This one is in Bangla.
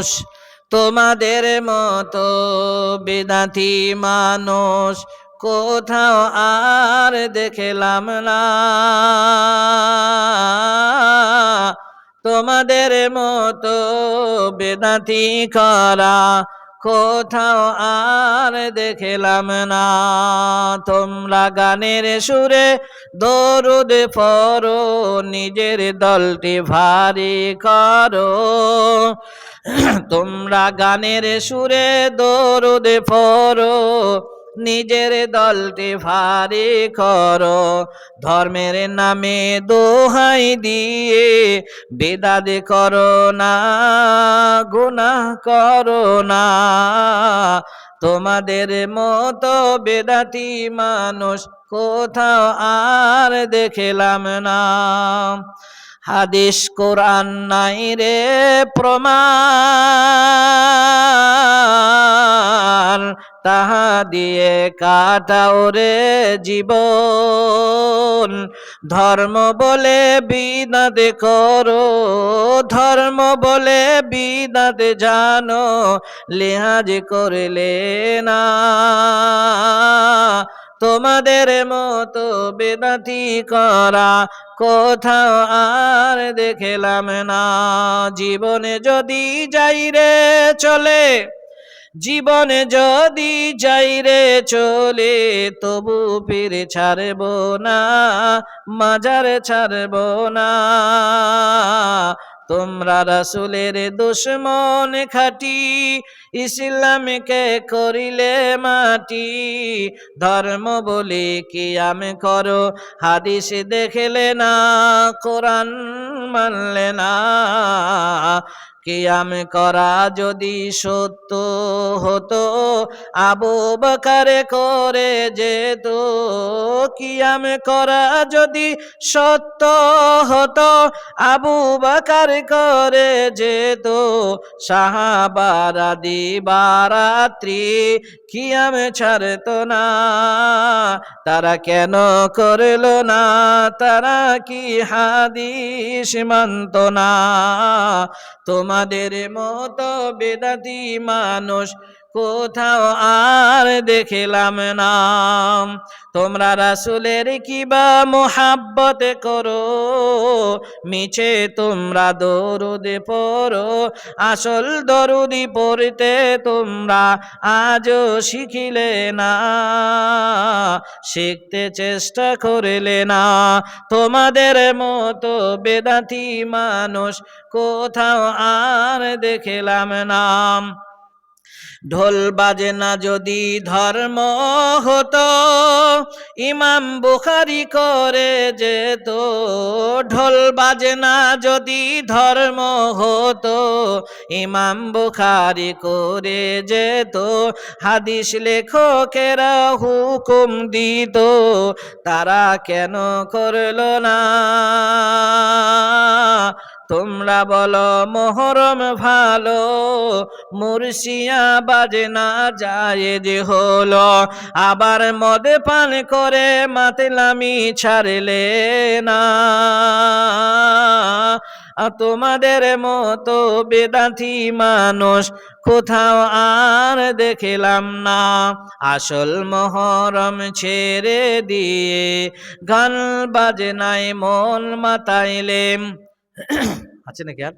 মানুষ তোমাদের মতো বেদাতি মানুষ কোথাও আর দেখলাম না। তোমাদের মতো বেদাতি করা কোথাও আর দেখলাম না। তোমরা গানের সুরে দরুদ পড়ো, নিজের দলটি ভারী করো। তোমরা গানের সুরে দরুদ পড়ো নিজের দলটি ভারী করো, ধর্মের নামে দোহাই দিয়ে বেদাদ করো না, গুনাহ করো না। তোমাদের মতো বেদাতি মানুষ কোথাও আর দেখলাম না। হাদিস কোরআন নাই রে প্রমাণ। তাহা দিয়ে কাটাও রে জীবন। ধর্ম বলে বিনাদে করো, ধর্ম বলে বিনাদে জানো, লেহাজ করলে না। তোমাদের মতো বেদাতি করা কোথাও আর দেখলাম না। জীবনে যদি যাই রে চলে জীবনে যদি যাই রে চলে, তবু ফিরে ছাড়ব না, মাজার ছাড়ব না। তোমরা রাসুলের দুশ্মন খাটি, ইসলামকে করিলে মাটি। ধর্ম বলে কি আমি করো, হাদিস দেখলে না, কোরআন মানলে না। কিয়াম করা যদি সত্য হতো, আবু বকারে করে যেত। কিয়াম করা যদি সত্য হতো, আবু বাকার করে যেত। সাহাবারা দিবারাত্রি কিয়াম ছাড়ত না, তারা কেন করল না, তারা কি হাদিস মানত না। তোমাদের মতো বেদাতি মানুষ কোথাও আর দেখলাম না। তোমরা রাসুলের কিবা মোহাব্বত করো, মিছে তোমরা দরুদে পড়ো, আসল দরুদি পড়তে তোমরা আজও শিখিলে না, শিখতে চেষ্টা করিলে না। তোমাদের মতো বেদাতি মানুষ কোথাও আর দেখিলাম না। ঢোল বাজে না যদি ধর্ম হতো। ইমাম বুখারি করে যেত ঢোল বাজে না যদি ধর্ম হতো। ইমাম বুখারি করে যেত হাদিস লেখকেরা হুকুম দিত। তারা কেন করল না? তোমরা বলো, মোহরম ভালো, মুর্শিয়া বাজে না যায় যে হলো। আবার মদ পান করে মাতলামি ছাড়লে না। তোমাদের মতো বেদাতি মানুষ কোথাও আর দেখলাম না। আসল মহরম ছেড়ে দিয়ে গান বাজে নাই মন মাতাইলেম আছে নাকি আর?